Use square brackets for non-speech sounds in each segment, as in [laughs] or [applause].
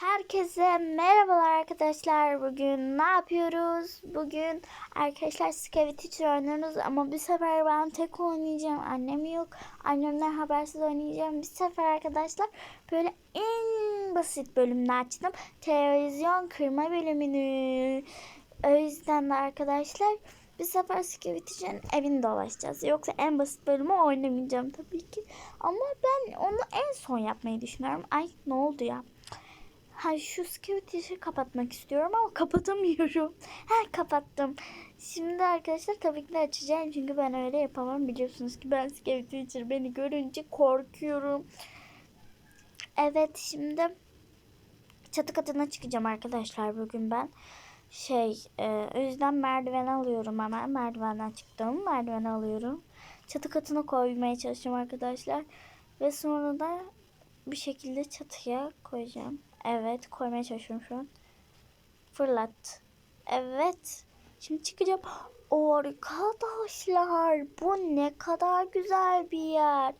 Herkese merhabalar arkadaşlar. Bugün ne yapıyoruz? Bugün arkadaşlar Scary oynuyoruz ama bir sefer ben tek oynayacağım. Annem yok. Annemden habersiz oynayacağım. Bir sefer arkadaşlar böyle en basit bölümünü açtım. Televizyon kırma bölümünü. O yüzden de arkadaşlar bir sefer Scary Teacher'ın evini dolaşacağız. Yoksa en basit bölümü oynamayacağım tabii ki. Ama ben onu en son yapmayı düşünüyorum. Ay ne oldu ya? Ha şu security'yi kapatmak istiyorum ama kapatamıyorum. [laughs] Ha kapattım. Şimdi arkadaşlar tabii ki de açacağım çünkü ben öyle yapamam. Biliyorsunuz ki ben security teacher beni görünce korkuyorum. Evet şimdi çatı katına çıkacağım arkadaşlar bugün ben. Şey e, o yüzden merdiven alıyorum hemen. Merdivenden çıktım. Merdiven alıyorum. Çatı katına koymaya çalışacağım arkadaşlar. Ve sonra da bir şekilde çatıya koyacağım. Evet koymaya çalışıyorum şu an. Fırlat. Evet. Şimdi çıkacağım. Arkadaşlar bu ne kadar güzel bir yer.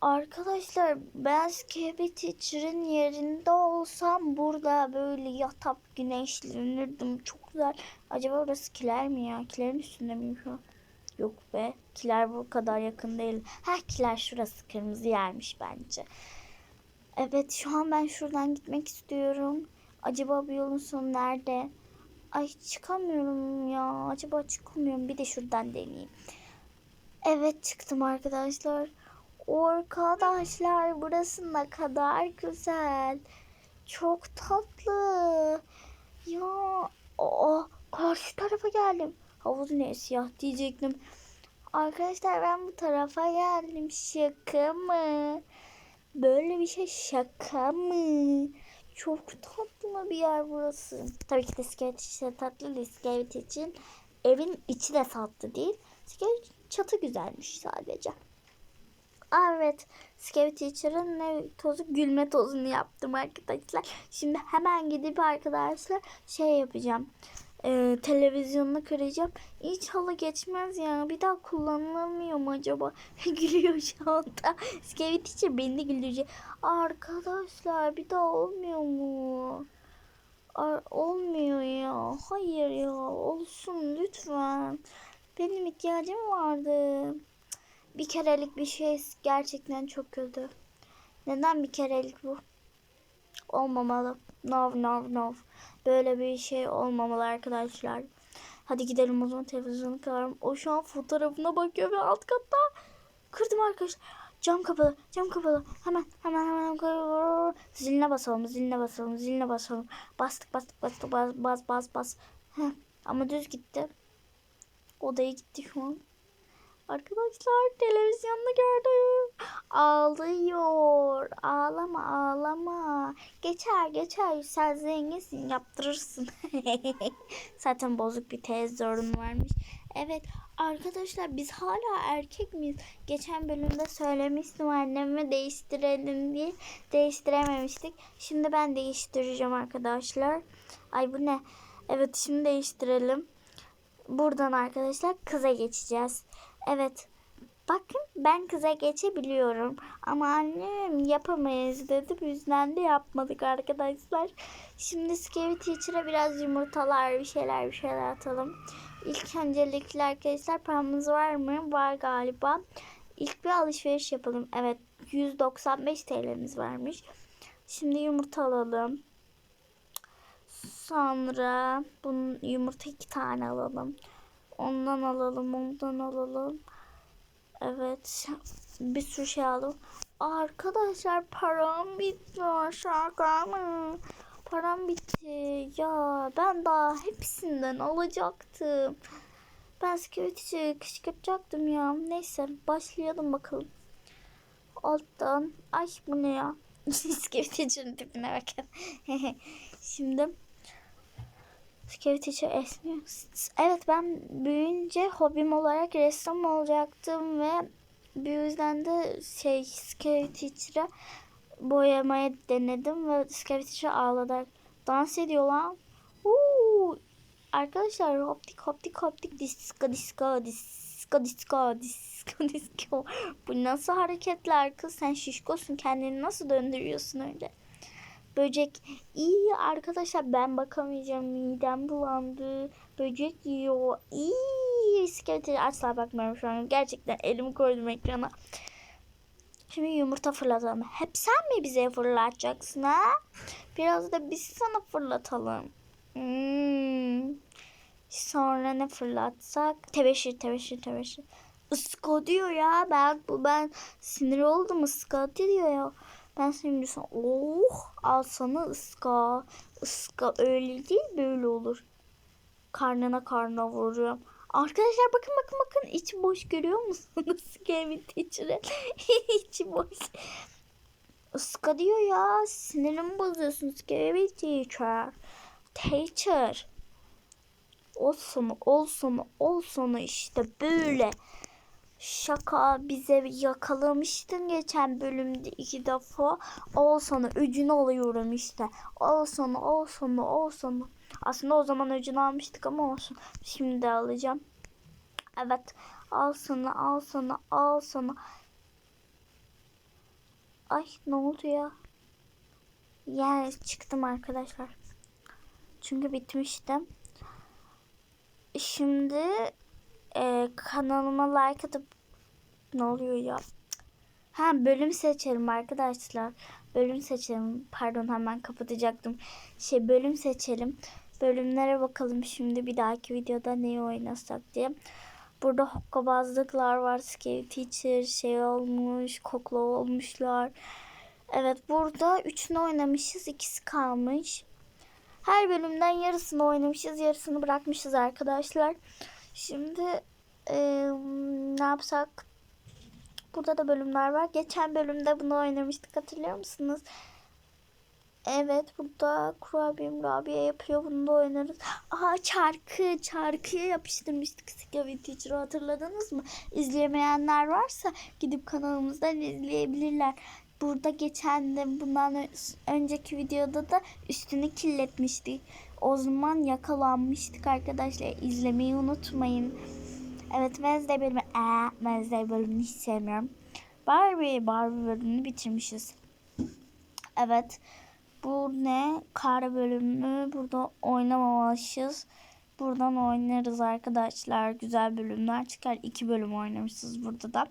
Arkadaşlar ben Scary Teacher'ın yerinde olsam burada böyle yatıp güneşlenirdim. Çok güzel. Acaba orası kiler mi ya? Kilerin üstünde miyim şu an? Yok be. Kiler bu kadar yakın değil. Ha kiler şurası kırmızı yermiş bence. Evet şu an ben şuradan gitmek istiyorum. Acaba bu yolun sonu nerede? Ay çıkamıyorum ya. Acaba çıkamıyorum. Bir de şuradan deneyeyim. Evet çıktım arkadaşlar. Arkadaşlar burası ne kadar güzel. Çok tatlı. Ya o karşı tarafa geldim. Havuz ne siyah diyecektim. Arkadaşlar ben bu tarafa geldim. Şaka mı? Böyle bir şey şaka mı? Çok tatlı bir yer burası. Tabii ki de iskelet işte tatlı. İskelet için evin içi de tatlı değil. İskelet çatı güzelmiş sadece. Evet, Scary Teacher'ın ne tozu gülme tozunu yaptım arkadaşlar. Şimdi hemen gidip arkadaşlar şey yapacağım. Ee, televizyonunu kıracağım. İnşallah geçmez ya. Bir daha kullanılamıyor mu acaba? [laughs] Gülüyor şu anda. Scary Teacher beni de güldürecek. Arkadaşlar bir daha olmuyor mu? Ar olmuyor ya. Hayır ya. Olsun lütfen. Benim ihtiyacım vardı. Bir kerelik bir şey gerçekten çok kötü. Neden bir kerelik bu? Olmamalı. No no no. Böyle bir şey olmamalı arkadaşlar. Hadi gidelim o zaman televizyonu kırarım. O şu an fotoğrafına bakıyor ve alt katta. Kırdım arkadaşlar. Cam kapalı, cam kapalı. Hemen, hemen, hemen. Ziline basalım, ziline basalım, ziline basalım. Bastık, bastık, bastık, bas, bas, bas, bas. Heh. Ama düz gitti. Odaya gitti şu an. Arkadaşlar televizyonda gördüm. Ağlıyor. Ağlama ağlama. Geçer geçer. Sen zenginsin yaptırırsın. [laughs] Zaten bozuk bir televizyonun varmış. Evet arkadaşlar biz hala erkek miyiz? Geçen bölümde söylemiştim anneme değiştirelim diye. Değiştirememiştik. Şimdi ben değiştireceğim arkadaşlar. Ay bu ne? Evet şimdi değiştirelim. Buradan arkadaşlar kıza geçeceğiz. Evet. Bakın ben kıza geçebiliyorum. Ama annem yapamayız dedi. Bu yüzden de yapmadık arkadaşlar. Şimdi Scary Teacher'a biraz yumurtalar bir şeyler bir şeyler atalım. İlk öncelikle arkadaşlar paramız var mı? Var galiba. İlk bir alışveriş yapalım. Evet 195 TL'miz varmış. Şimdi yumurta alalım. Sonra bunun yumurta iki tane alalım. Ondan alalım, ondan alalım. Evet. Bir sürü şey aldım. Arkadaşlar param bitti. Şaka mı? Param bitti. Ya ben daha hepsinden alacaktım. Ben security'ye kışkırtacaktım ya. Neyse başlayalım bakalım. Alttan. Ay bu ne ya? [laughs] Security'cinin tipine bakın. [laughs] Şimdi Scary Teacher esmiyor. Evet ben büyüyünce hobim olarak ressam olacaktım ve bu yüzden de şey Scary Teacher'a boyamaya denedim ve Scary Teacher ağladı. Dans ediyor lan. Uuu. Arkadaşlar hoptik hoptik hoptik disco disco disco disco disco disco. Bu nasıl hareketler kız sen şişkosun kendini nasıl döndürüyorsun öyle? Böcek iyi arkadaşlar ben bakamayacağım midem bulandı. Böcek yiyor. İyi iskelete asla bakmıyorum şu an. Gerçekten elimi koydum ekrana. Şimdi yumurta fırlatalım. Hep sen mi bize fırlatacaksın ha? Biraz da biz sana fırlatalım. Hmm. Sonra ne fırlatsak? Tebeşir, tebeşir, tebeşir. Iska diyor ya. Ben bu ben sinir oldum ıska diyor ya. Ben şimdi sana oh al sana ıska. Iska öyle değil böyle olur. Karnına karnına vuruyorum. Arkadaşlar bakın bakın bakın içi boş görüyor musunuz? [laughs] Kevin Teacher'ı [laughs] içi boş. Iska diyor ya sinirimi bozuyorsunuz Kevin Teacher. Teacher. Olsun olsun olsun işte böyle. Şaka bize yakalamıştın geçen bölümde iki defa. Al sana öcünü alıyorum işte. Al sana al sana al sana. Aslında o zaman öcünü almıştık ama olsun. Şimdi alacağım. Evet. Al sana al sana al sana. Ay ne oldu ya? Yani çıktım arkadaşlar. Çünkü bitmiştim. Şimdi e, kanalıma like atıp ne oluyor ya? Ha bölüm seçelim arkadaşlar. Bölüm seçelim. Pardon hemen kapatacaktım. Şey bölüm seçelim. Bölümlere bakalım şimdi bir dahaki videoda neyi oynasak diye. Burada hokkabazlıklar var. Scary Teacher şey olmuş. Kokla olmuşlar. Evet burada üçünü oynamışız. ikisi kalmış. Her bölümden yarısını oynamışız. Yarısını bırakmışız arkadaşlar. Şimdi e, ne yapsak? Burada da bölümler var. Geçen bölümde bunu oynamıştık hatırlıyor musunuz? Evet burada kurabiyem Rabia yapıyor. Bunu da oynarız. Aa çarkı. Çarkıya yapıştırmıştık Scary Teacher'ı hatırladınız mı? İzleyemeyenler varsa gidip kanalımızdan izleyebilirler. Burada geçen de bundan önceki videoda da üstünü kirletmiştik. O zaman yakalanmıştık arkadaşlar. İzlemeyi unutmayın. Evet Wednesday bölümü. Ee, Wednesday bölümünü hiç sevmiyorum. Barbie, Barbie bölümünü bitirmişiz. Evet. Bu ne? Kar bölümü. Burada oynamamışız. Buradan oynarız arkadaşlar. Güzel bölümler çıkar. İki bölüm oynamışız burada da.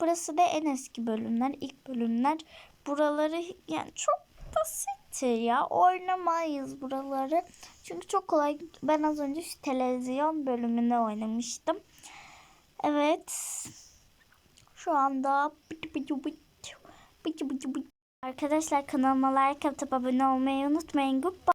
Burası da en eski bölümler. ilk bölümler. Buraları yani çok basittir ya. Oynamayız buraları. Çünkü çok kolay. Ben az önce şu televizyon bölümünde oynamıştım. Evet. Şu anda Arkadaşlar kanalıma like atıp abone olmayı unutmayın. Goodbye.